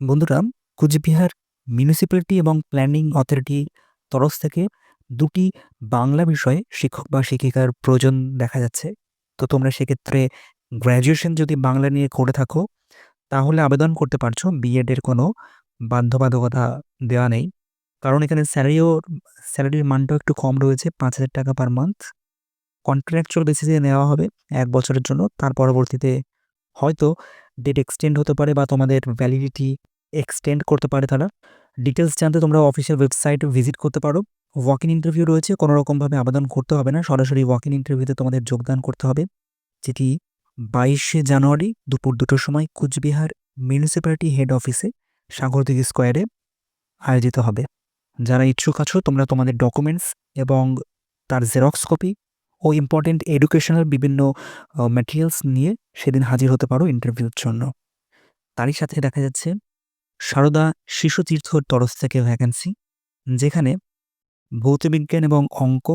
বন্ধুরা, কুচবিহার মিউনিসিপ্যালিটি এবং planning authority তরফ থেকে দুটি বাংলা বিষয়ে শিক্ষক বা শিক্ষিকার প্রয়োজন দেখা যাচ্ছে। তো তোমরা সেক্ষেত্রে গ্র্যাজুয়েশন যদি বাংলা নিয়ে করে থাকো, তাহলে আবেদন করতে পারছ বিএডের কোনো বাধ্যবাধকতা দেওয়া নেই। কারণ এখানে স্যালারিও স্যালারির মানটাও একটু কম রয়েছে, পাঁচ হাজার টাকা পার মান্থ কন্ট্রাকচুয়াল বেসিসে নেওয়া হবে এক বছরের জন্য, তার পরবর্তীতে হয়তো ডেট এক্সটেন্ড হতে পারে বা তোমাদের ভ্যালিডিটি এক্সটেন্ড করতে পারে তারা। ডিটেলস জানতে তোমরা অফিসিয়াল ওয়েবসাইট ভিজিট করতে পারো। ওয়াক ইন ইন্টারভিউ রয়েছে, কোনো রকমভাবে আবেদন করতে হবে না, সরাসরি ওয়াক ইন ইন্টারভিউতে তোমাদের যোগদান করতে হবে। যেটি বাইশে জানুয়ারি দুপুর দুটোর সময় কুচবিহার মিউনিসিপ্যালিটি হেড অফিসে সাগরদিঘি স্কোয়ারে আয়োজিত হবে। যারা ইচ্ছুক আছো, তোমরা তোমাদের ডকুমেন্টস এবং তার জেরক্স কপি ও ইম্পর্টেন্ট এডুকেশনাল বিভিন্ন ম্যাটেরিয়ালস নিয়ে সেদিন হাজির হতে পারো ইন্টারভিউর জন্য। তারই সাথে দেখা যাচ্ছে সারদা শিশু তীর্থর তরফ থেকে ভ্যাকেন্সি যেখানে ভৌতবিজ্ঞান এবং অঙ্ক,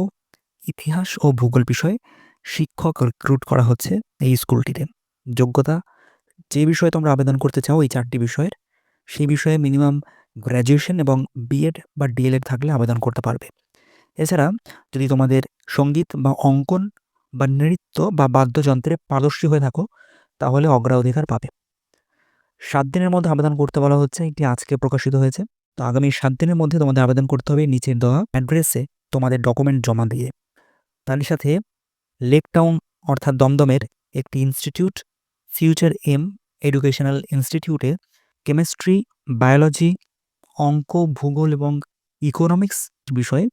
ইতিহাস ও ভূগোল বিষয়ে শিক্ষক রিক্রুট করা হচ্ছে এই স্কুলটিতে। যোগ্যতা, যে বিষয়ে তোমরা আবেদন করতে চাও এই চারটি বিষয়ের, সেই বিষয়ে মিনিমাম গ্র্যাজুয়েশন এবং বিএড বা ডিএলএড থাকলে আবেদন করতে পারবে। এছাড়া যদি তোমাদের সংগীত বা অঙ্কন বা নৃত্য বা বাদ্যযন্ত্রে পারদর্শী হয়ে থাকো, তাহলে অগ্রাধিকার পাবে। সাত দিনের মধ্যে আবেদন করতে বলা হচ্ছে, এটি আজকে প্রকাশিত হয়েছে। তো আগামী সাত দিনের মধ্যে তোমাদের আবেদন করতে হবে নিচের দেওয়া অ্যাড্রেসে তোমাদের ডকুমেন্ট জমা দিয়ে। তার সাথে লেক টাউন অর্থাৎ দমদমের একটি ইনস্টিটিউট, ফিউচার এম এডুকেশনাল ইনস্টিটিউটে কেমিস্ট্রি, বায়োলজি, অঙ্ক, ভূগোল এবং ইকোনমিক্স বিষয়ে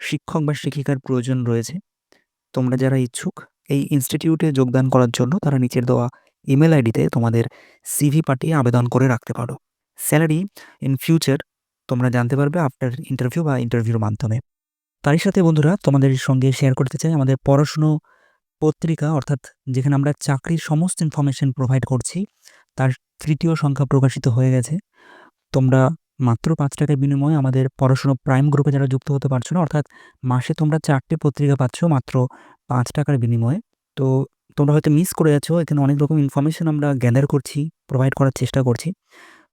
শিক্ষক বা শিক্ষিকার প্রয়োজন রয়েছে। তোমরা যারা ইচ্ছুক এই ইনস্টিটিউটে যোগদান করার জন্য তারা নিচের দেওয়া ইমেল আইডিতে তোমাদের সিভি পাঠিয়ে আবেদন করে রাখতে পারো। স্যালারি ইন ফিউচার তোমরা জানতে পারবে আফটার ইন্টারভিউ বা ইন্টারভিউর মাধ্যমে। তারই সাথে বন্ধুরা, তোমাদের সঙ্গে শেয়ার করতে চাই আমাদের পড়াশুনো পত্রিকা, অর্থাৎ যেখানে আমরা চাকরির সমস্ত ইনফরমেশন প্রোভাইড করছি, তার তৃতীয় সংখ্যা প্রকাশিত হয়ে গেছে। তোমরা মাত্র পাঁচ টাকার বিনিময়ে আমাদের পড়াশুনো প্রাইম গ্রুপে যারা যুক্ত হতে পারছ না, অর্থাৎ মাসে তোমরা চারটে পত্রিকা পাচ্ছ মাত্র পাঁচ টাকার বিনিময়ে। তো তোমরা হয়তো মিস করে যাচ্ছ এখানে অনেক রকম ইনফরমেশন আমরা গ্যাদার করছি প্রোভাইড করার চেষ্টা করছি।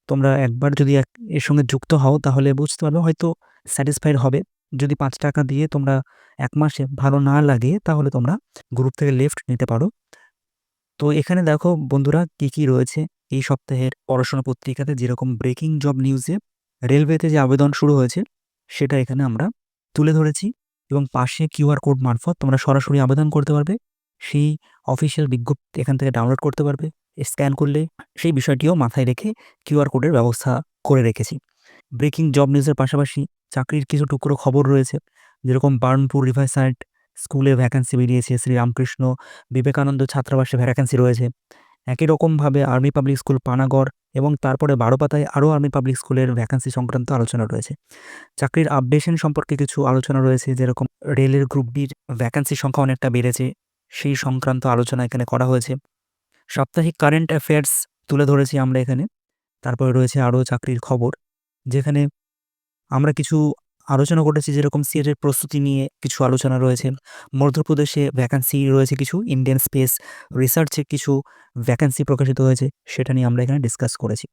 তোমরা একবার যদি এর সঙ্গে যুক্ত হও, তাহলে বুঝতে পারবে, হয়তো স্যাটিসফাইড হবে। যদি পাঁচ টাকা দিয়ে তোমরা এক মাসে ভালো না লাগে, তাহলে তোমরা গ্রুপ থেকে লেফট নিতে পারো। তো এখানে দেখো বন্ধুরা কি কি রয়েছে। এই সপ্তাহের পড়াশোনা পত্রিকাতে যেরকম ব্রেকিং জব নিউজে রেলওয়েতে যে আবেদন শুরু হয়েছে, সেটা এখানে আমরা তুলে ধরেছি। এবং পাশে কিউআর কোড মারফত তোমরা সরাসরি আবেদন করতে পারবে। সেই অফিসিয়াল বিজ্ঞপ্তি এখান থেকে ডাউনলোড করতে পারবে স্ক্যান করলে সেই বিষয়টিও মাথায় রেখে কিউআর কোডের ব্যবস্থা করে রেখেছি। ব্রেকিং জব নিউজের পাশাপাশি চাকরির কিছু টুকরো খবর রয়েছে, যেরকম বার্নপুর রিভারসাইড স্কুলে ভ্যাকান্সি বেরিয়েছে শ্রীরামকৃষ্ণ বিবেকানন্দ ছাত্রাবাসে ভ্যাকান্সি রয়েছে। একই রকমভাবে আর্মি পাবলিক স্কুল পানাগড় এবং তারপরে বারো পাতায় আরও আর্মি পাবলিক স্কুলের ভ্যাকান্সি সংক্রান্ত আলোচনা রয়েছে। চাকরির আপডেশন সম্পর্কে কিছু আলোচনা রয়েছে, যেরকম রেলের গ্রুপ ডির ভ্যাকান্সি সংখ্যা অনেকটা বেড়েছে। সেই সংক্রান্ত আলোচনা এখানে করা হয়েছে। সাপ্তাহিক কারেন্ট অ্যাফেয়ার্স তুলে ধরেছি আমরা এখানে। তারপরে রয়েছে আরও চাকরির খবর, যেখানে আমরা কিছু আলোচনা করেছি যেরকম সিএটের প্রস্তুতি নিয়ে কিছু আলোচনা রয়েছে। মধ্যপ্রদেশে ভ্যাকান্সি রয়েছে কিছু ইন্ডিয়ান স্পেস রিসার্চে কিছু ভ্যাকান্সি প্রকাশিত হয়েছে, সেটা নিয়ে আমরা এখানে ডিসকাস করেছি।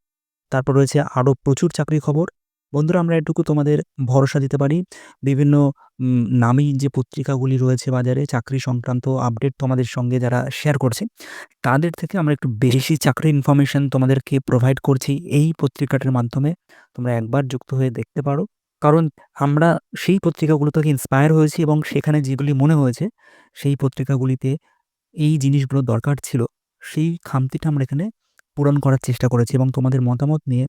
তারপর রয়েছে আরও প্রচুর চাকরি খবর বন্ধুরা, আমরা এটুকু তোমাদের ভরসা দিতে পারি। বিভিন্ন নামী যে পত্রিকাগুলি রয়েছে বাজারে, চাকরি সংক্রান্ত আপডেট তোমাদের সঙ্গে যারা শেয়ার করছে, তাদের থেকে আমরা একটু বেশি চাকরি ইনফরমেশন তোমাদেরকে প্রোভাইড করছি। এই পত্রিকাটার মাধ্যমে তোমরা একবার যুক্ত হয়ে দেখতে পারো। কারণ আমরা সেই পত্রিকাগুলো থেকে ইন্সপায়ার হয়েছি এবং সেখানে যেগুলি মনে হয়েছে, সেই পত্রিকাগুলিতে এই জিনিসগুলো দরকার ছিল। সেই খামতিটা আমরা এখানে পূরণ করার চেষ্টা করেছি এবং তোমাদের মতামত নিয়ে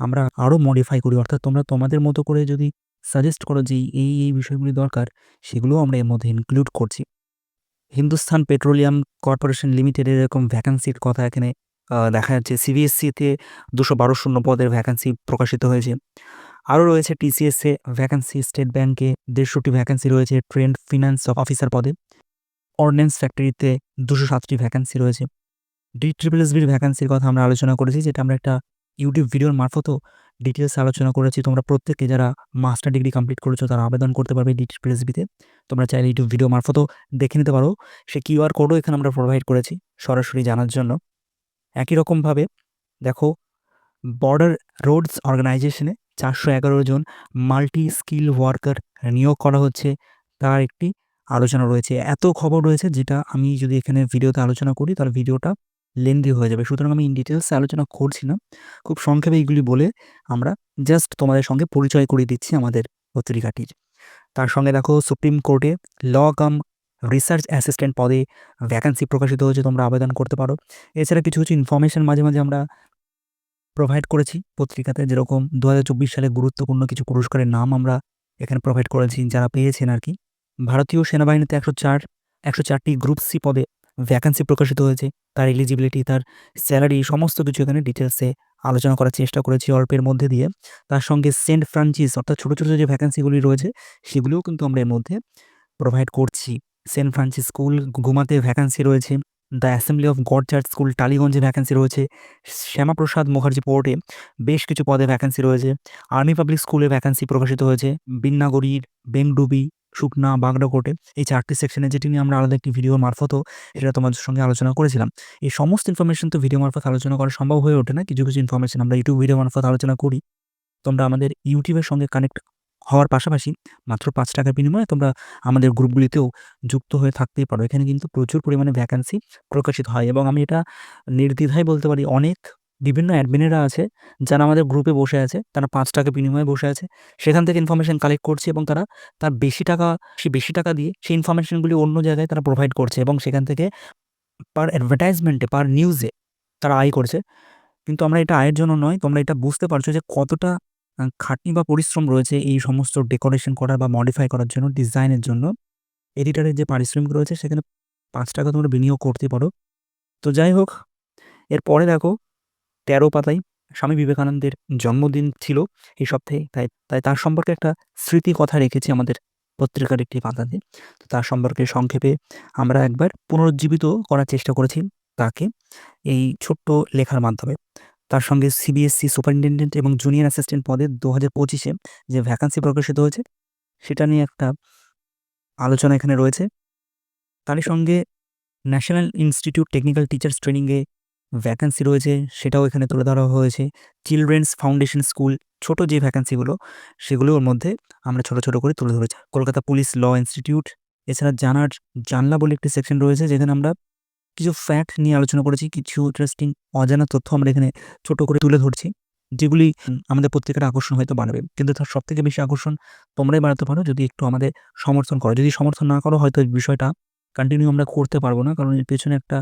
আমরা আরও মডিফাই করি। অর্থাৎ তোমরা তোমাদের মতো করে যদি সাজেস্ট করো যে এই এই বিষয়গুলি দরকার, সেগুলোও আমরা এর মধ্যে ইনক্লুড করছি। হিন্দুস্থান পেট্রোলিয়াম কর্পোরেশন লিমিটেডের এরকম ভ্যাকান্সির কথা এখানে দেখা যাচ্ছে। সিবিএসসিতে দুশো বারো শূন্য পদের ভ্যাকান্সি প্রকাশিত হয়েছে। আরও রয়েছে টিসিএসে ভ্যাকান্সি স্টেট ব্যাংকে দেড়শোটি ভ্যাকান্সি রয়েছে ট্রেন্ড ফিনান্স অফিসার পদে। অর্ডিন্যান্স ফ্যাক্টরিতে দুশো সাতটি ভ্যাকান্সি রয়েছে। ডি ট্রিপল এসবির ভ্যাকান্সির কথা আমরা আলোচনা করেছি, যেটা আমরা একটা ইউটিউব ভিডিওর মারফতও ডিটেলস আলোচনা করেছি। তোমরা প্রত্যেকে যারা মাস্টার ডিগ্রি কমপ্লিট করেছ, তারা আবেদন করতে পারবে ডি ট্রিপল এসবিতে তোমরা চাইলে ইউটিউব ভিডিও মারফতও দেখে নিতে পারো। সে কিউআর কোডও এখানে আমরা প্রোভাইড করেছি সরাসরি জানার জন্য। একই রকমভাবে দেখো বর্ডার রোডস অর্গানাইজেশনে চারশো এগারো জন মাল্টি স্কিল ওয়ার্কার নিয়োগ করা হচ্ছে। তার একটি আলোচনা রয়েছে। এত খবর রয়েছে যেটা আমি যদি এখানে ভিডিওতে আলোচনা করি, তাহলে ভিডিওটা লেন্দি হয়ে যাবে। সুতরাং আমি ইন ডিটেলসে আলোচনা করছি না খুব সংক্ষেপে এইগুলি বলে আমরা জাস্ট তোমাদের সঙ্গে পরিচয় করিয়ে দিচ্ছি আমাদের পত্রিকাটির তার সঙ্গে দেখো সুপ্রিম কোর্টে ল কাম রিসার্চ অ্যাসিস্ট্যান্ট পদে ভ্যাকান্সি প্রকাশিত হয়েছে, তোমরা আবেদন করতে পারো। এছাড়া কিছু কিছু ইনফরমেশন মাঝে মাঝে আমরা প্রোভাইড করেছি পত্রিকাতে। যেরকম দু হাজার চব্বিশ সালে গুরুত্বপূর্ণ কিছু পুরস্কারের নাম আমরা এখানে প্রোভাইড করেছি, যারা পেয়েছেন আর কি ভারতীয় সেনাবাহিনীতে একশো চার, একশো চারটি গ্রুপ সি পদে ভ্যাকান্সি প্রকাশিত হয়েছে, তার এলিজিবিলিটি তার স্যালারি সমস্ত কিছু এখানে ডিটেলসে আলোচনা করার চেষ্টা করেছি অল্পের মধ্যে দিয়ে। তার সঙ্গে সেন্ট ফ্রান্সিস অর্থাৎ ছোটো ছোটো যে ভ্যাকান্সিগুলি রয়েছে, সেগুলিও কিন্তু আমরা এর মধ্যে প্রোভাইড করছি। সেন্ট ফ্রান্সিস স্কুল ঘুমাতে ভ্যাকান্সি রয়েছে the assembly of God church school টালিগঞ্জে vacancy রয়েছে, শ্যামাপ্রসাদ মুখার্জি পোর্টে বেশ কিছু পদে ভ্যাকান্সি রয়েছে আর্মি পাবলিক স্কুলে ভ্যাকান্সি প্রকাশিত হয়েছে বিন্নাগড়ির বেংডুবি শুকনা বাগড়াকোটে এই চারটি সেকশনে যেটি নিয়ে আমরা আলাদা একটি ভিডিও মারফতও এটা তোমাদের সঙ্গে আলোচনা করেছিলাম। এই সমস্ত ইনফরমেশন তো ভিডিও মারফত আলোচনা করা সম্ভব হয়ে ওঠে না, কিছু কিছু ইনফরমেশন আমরা ইউটিউব ভিডিও মারফত আলোচনা করি। তোমরা আমাদের ইউটিউবের সঙ্গে কানেক্ট হওয়ার পাশাপাশি মাত্র পাঁচ টাকার বিনিময়ে তোমরা আমাদের গ্রুপগুলিতেও যুক্ত হয়ে থাকতেই পারো। এখানে কিন্তু প্রচুর পরিমাণে ভ্যাকান্সি প্রকাশিত হয় এবং আমি এটা নির্দ্বিধায় বলতে পারি অনেক বিভিন্ন অ্যাডমিনেরা আছে, যারা আমাদের গ্রুপে বসে আছে, তারা পাঁচ টাকা বিনিময়ে বসে আছে। সেখান থেকে ইনফরমেশন কালেক্ট করছে এবং তারা তার বেশি টাকা, সে বেশি টাকা দিয়ে সেই ইনফরমেশনগুলি অন্য জায়গায় তারা প্রোভাইড করছে এবং সেখান থেকে পার অ্যাডভার্টাইজমেন্টে পার নিউজে তারা আয় করছে। কিন্তু আমরা এটা আয়ের জন্য নয়, তোমরা এটা বুঝতে পারছ যে কতটা খাটনি বা পরিশ্রম রয়েছে এই সমস্ত ডেকোরেশন করার বা মডিফাই করার জন্য ডিজাইনের জন্য। এডিটারের যে পারিশ্রমিক রয়েছে, সেখানে পাঁচ টাকা তোমরা বিনিয়োগ করতে পারো। তো যাই হোক, এরপরে দেখো তেরো পাতায় স্বামী বিবেকানন্দের জন্মদিন ছিল এই সপ্তাহে। তাই তাই তার সম্পর্কে একটা স্মৃতি কথা রেখেছি আমাদের পত্রিকার একটি পাতাতে। তো তার সম্পর্কে সংক্ষেপে আমরা একবার পুনরুজ্জীবিত করার চেষ্টা করেছি তাকে এই ছোট্ট লেখার মাধ্যমে। তার সঙ্গে সিবিএসসি সুপারিনটেন্ডেন্ট এবং জুনিয়র অ্যাসিস্ট্যান্ট পদে দু হাজার পঁচিশে যে ভ্যাকান্সি প্রকাশিত হয়েছে, সেটা নিয়ে একটা আলোচনা এখানে রয়েছে। তারই সঙ্গে ন্যাশনাল ইনস্টিটিউট টেকনিক্যাল টিচার্স ট্রেনিংয়ে ভ্যাকান্সি রয়েছে, সেটাও এখানে তুলে ধরা হয়েছে। চিলড্রেন্স ফাউন্ডেশন স্কুল ছোট যে ভ্যাকান্সিগুলো সেগুলো ওর মধ্যে আমরা ছোট ছোট করে তুলে ধরেছি। কলকাতা পুলিশ ল ইনস্টিটিউট এছাড়া জানার জানলা বলে একটি সেকশন রয়েছে, যেখানে আমরা কিছু ফ্যাক্ট নিয়ে আলোচনা করেছি, কিছু ইন্টারেস্টিং অজানা তথ্য আমরা এখানে ছোট করে তুলে ধরছি, যেগুলি আমাদের পত্রিকার আকর্ষণ হয়তো বাড়বে। কিন্তু তার সব থেকে বেশি আকর্ষণ তোমরাই বাড়াতে পারো যদি একটু আমাদের সমর্থন করো। যদি সমর্থন না করো, হয়তো বিষয়টা কন্টিনিউ আমরা করতে পারব না, কারণ এর পেছনে একটা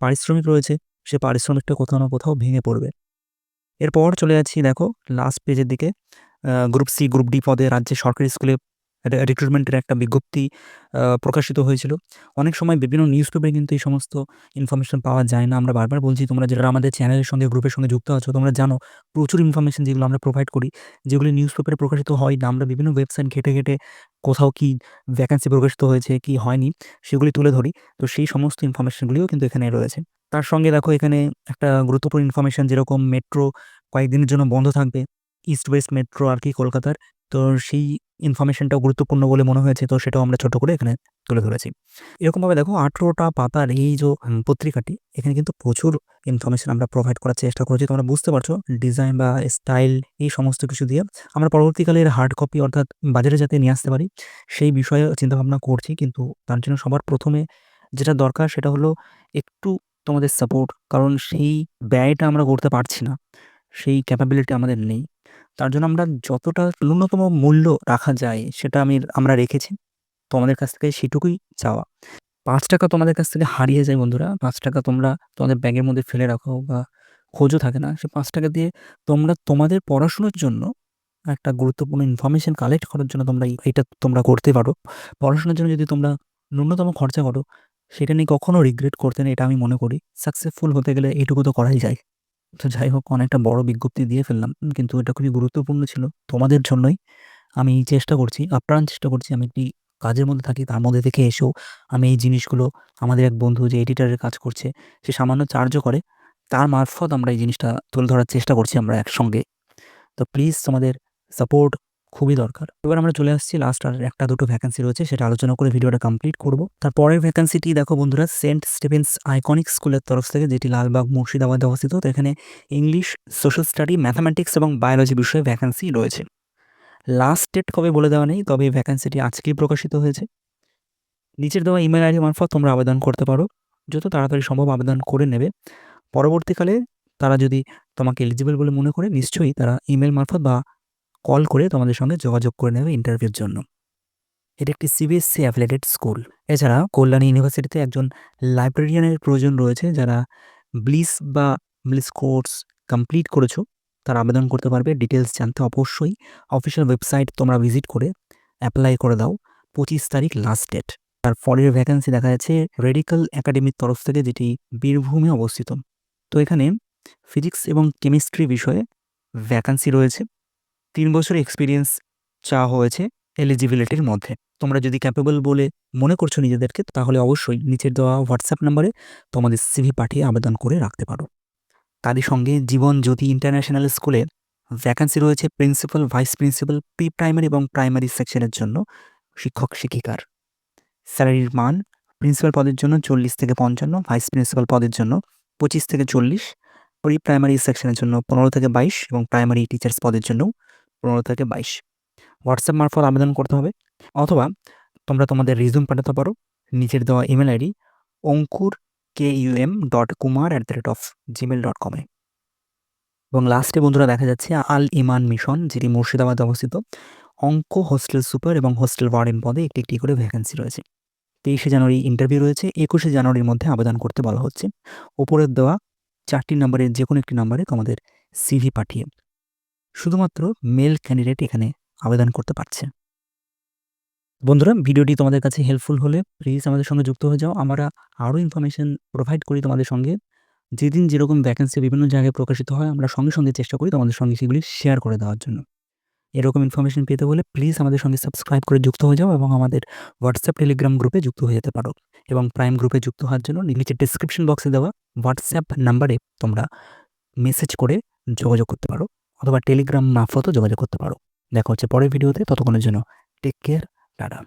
পারিশ্রমিক রয়েছে। সে পারিশ্রমিকটা কোথাও না কোথাও ভেঙে পড়বে। এরপর চলে যাচ্ছি দেখো লাস্ট পেজের দিকে। গ্রুপ সি গ্রুপ ডি পদে রাজ্যে সরকারি স্কুলে রিক্রুটমেন্টের একটা বিজ্ঞপ্তি প্রকাশিত হয়েছিল। অনেক সময় বিভিন্ন নিউজ পেপারে কিন্তু এই সমস্ত ইনফরমেশন পাওয়া যায় না। আমরা বারবার বলছি, তোমরা যারা আমাদের চ্যানেলের সঙ্গে গ্রুপের সঙ্গে যুক্ত আছো, তোমরা জানো প্রচুর ইনফরমেশন যেগুলো আমরা প্রোভাইড করি, যেগুলি নিউজ পেপারে প্রকাশিত হয় না। আমরা বিভিন্ন ওয়েবসাইট ঘেটে ঘেটে কোথাও কি ভ্যাকান্সি প্রকাশিত হয়েছে, কি হয়নি, সেগুলি তুলে ধরি। তো সেই সমস্ত ইনফরমেশনগুলিও কিন্তু এখানে রয়েছে। তার সঙ্গে দেখো এখানে একটা গুরুত্বপূর্ণ ইনফরমেশন যেরকম মেট্রো কয়েকদিনের জন্য বন্ধ থাকবে ইস্ট ওয়েস্ট মেট্রো আর কি কলকাতার। তো সেই ইনফরমেশনটাও গুরুত্বপূর্ণ বলে মনে হয়েছে, তো সেটাও আমরা ছোট করে এখানে তুলে ধরেছি। এরকমভাবে দেখো আঠেরোটা পাতার এই যে পত্রিকাটি, এখানে কিন্তু প্রচুর ইনফরমেশন আমরা প্রোভাইড করার চেষ্টা করেছি। তোমরা বুঝতে পারছ ডিজাইন বা স্টাইল এই সমস্ত কিছু দিয়ে। আমরা পরবর্তীকালে এর হার্ড কপি অর্থাৎ বাজারে যাতে নিয়ে আসতে পারি, সেই বিষয়ে চিন্তাভাবনা করছি। কিন্তু তার জন্য সবার প্রথমে যেটা দরকার সেটা হলো একটু তোমাদের সাপোর্ট কারণ সেই ব্যয়টা আমরা করতে পারছি না, সেই ক্যাপাবিলিটি আমাদের নেই। তার জন্য আমরা যতটা ন্যূনতম মূল্য রাখা যায়, সেটা আমি, আমরা রেখেছি। তোমাদের কাছ থেকে সেটুকুই চাওয়া। পাঁচ টাকা তোমাদের কাছ থেকে হারিয়ে যায় বন্ধুরা, পাঁচ টাকা তোমরা তোমাদের ব্যাগের মধ্যে ফেলে রাখো বা খোঁজও থাকে না। সে পাঁচ টাকা দিয়ে তোমরা তোমাদের পড়াশুনোর জন্য একটা গুরুত্বপূর্ণ ইনফরমেশন কালেক্ট করার জন্য তোমরা এটা তোমরা করতে পারো। পড়াশোনার জন্য যদি তোমরা ন্যূনতম খরচা করো সেটা নিয়ে কখনো রিগ্রেট করতে না এটা আমি মনে করি। সাকসেসফুল হতে গেলে এইটুকু তো করাই যায়। তো যাই হোক, অনেকটা বড় বিজ্ঞপ্তি দিয়ে ফেললাম, কিন্তু এটা খুবই গুরুত্বপূর্ণ ছিল। তোমাদের জন্যই আমি চেষ্টা করছি, আপ্রাণ চেষ্টা করছি আমি একটি কাজের মধ্যে থাকি, তার মধ্যে থেকে এসেও আমি এই জিনিসগুলো, আমাদের এক বন্ধু যে এডিটারের কাজ করছে, সে সামান্য চার্জও করে, তার মারফত আমরা এই জিনিসটা তুলে ধরার চেষ্টা করছি আমরা একসঙ্গে। তো প্লিজ তোমাদের সাপোর্ট খুবই দরকার। এবার আমরা চলে আসছি লাস্ট আর একটা দুটো ভ্যাকেন্সি রয়েছে, সেটা আলোচনা করে ভিডিওটা কমপ্লিট করব। তারপরের ভ্যাকেন্সিটি দেখো বন্ধুরা সেন্ট স্টিভেন্স আইকনিক স্কুলের তরফ থেকে, যেটি লালবাগ, মুর্শিদাবাদে অবস্থিত তো এখানে ইংলিশ সোশ্যাল স্টাডি ম্যাথামেটিক্স এবং বায়োলজি বিষয়ে ভ্যাকেন্সি রয়েছে। লাস্ট ডেট কবে বলে দেওয়া নেই, তবে এই ভ্যাকেন্সিটি আজকেই প্রকাশিত হয়েছে। নিচের দেওয়া ইমেল আইডি মারফত তোমরা আবেদন করতে পারো, যত তাড়াতাড়ি সম্ভব আবেদন করে নেবে। পরবর্তীকালে তারা যদি তোমাকে এলিজিবল বলে মনে করে, নিশ্চয়ই তারা ইমেল মারফত বা কল করে তোমাদের সঙ্গে যোগাযোগ করে নেবে ইন্টারভিউর জন্য। এটা একটি সিবিএসসি অ্যাফিলেটেড স্কুল এছাড়া কল্যাণী ইউনিভার্সিটিতে একজন লাইব্রেরিয়ানের প্রয়োজন রয়েছে। যারা ব্লিস বা ব্লিস কোর্স কমপ্লিট করেছ, তারা আবেদন করতে পারবে। ডিটেলস জানতে অবশ্যই অফিসিয়াল ওয়েবসাইট তোমরা ভিজিট করে অ্যাপ্লাই করে দাও। পঁচিশ তারিখ লাস্ট ডেট তার পরের ভ্যাকেন্সি দেখা যাচ্ছে রেডিক্যাল একাডেমির তরফ থেকে, যেটি বীরভূমে অবস্থিত। তো এখানে ফিজিক্স এবং কেমিস্ট্রি বিষয়ে ভ্যাকান্সি রয়েছে। তিন বছর এক্সপিরিয়েন্স চাওয়া হয়েছে এলিজিবিলিটির মধ্যে। তোমরা যদি ক্যাপেবল বলে মনে করছ নিজেদেরকে, তাহলে অবশ্যই নিচের দেওয়া হোয়াটসঅ্যাপ নাম্বারে তোমাদের সিভি পাঠিয়ে আবেদন করে রাখতে পারো। তারই সঙ্গে জীবন জ্যোতি ইন্টারন্যাশনাল স্কুলে ভ্যাকান্সি রয়েছে principal vice principal pre primary এবং প্রাইমারি সেকশনের জন্য শিক্ষক, শিক্ষিকার। স্যালারির মান প্রিন্সিপাল পদের জন্য চল্লিশ থেকে পঞ্চান্ন ভাইস প্রিন্সিপাল পদের জন্য পঁচিশ থেকে চল্লিশ প্রি প্রাইমারি সেকশনের জন্য পনেরো থেকে বাইশ এবং প্রাইমারি টিচার্স পদের জন্য পনেরো থেকে বাইশ। হোয়াটসঅ্যাপ মারফত আবেদন করতে হবে অথবা তোমরা তোমাদের রিজুম পাঠাতে পারো। নিচের দেওয়া email ID Ankur K UM dot Kumar at the rate of Gmail dot কমে এবং লাস্টে বন্ধুরা দেখা যাচ্ছে আল ইমান মিশন যেটি মুর্শিদাবাদে অবস্থিত, অঙ্ক হোস্টেল সুপার এবং হোস্টেল ওয়ার্ডেন পদে একটি একটি করে ভ্যাকেন্সি রয়েছে। তেইশে জানুয়ারি ইন্টারভিউ রয়েছে, একুশে জানুয়ারির মধ্যে আবেদন করতে বলা হচ্ছে। ওপরের দেওয়া চারটি নম্বরের যে কোনো একটি নম্বরে তোমাদের সিভি পাঠিয়ে শুধুমাত্র মেল ক্যান্ডিডেট এখানে আবেদন করতে পারছে। বন্ধুরা, ভিডিওটি তোমাদের কাছে হেল্পফুল হলে প্লিজ আমাদের সঙ্গে যুক্ত হয়ে যাও। আমরা আরও ইনফরমেশন প্রোভাইড করি তোমাদের সঙ্গে। যেদিন যেরকম ভ্যাকেন্সি বিভিন্ন জায়গায় প্রকাশিত হয়, আমরা সঙ্গে সঙ্গে চেষ্টা করি তোমাদের সঙ্গে সেগুলি শেয়ার করে দেওয়ার জন্য। এরকম ইনফরমেশন পেতে হলে প্লিজ আমাদের সঙ্গে সাবস্ক্রাইব করে যুক্ত হয়ে যাও এবং আমাদের হোয়াটসঅ্যাপ টেলিগ্রাম গ্রুপে যুক্ত হয়ে যেতে পারো। এবং প্রাইম গ্রুপে যুক্ত হওয়ার জন্য নিচে ডিসক্রিপশন বক্সে দেওয়া হোয়াটসঅ্যাপ নাম্বারে তোমরা মেসেজ করে যোগাযোগ করতে পারো। অথবা টেলিগ্রাম মারফতও যোগাযোগ করতে পারো। দেখা হচ্ছে পরের ভিডিওতে, ততক্ষণের জন্য টেক কেয়ার টাটা।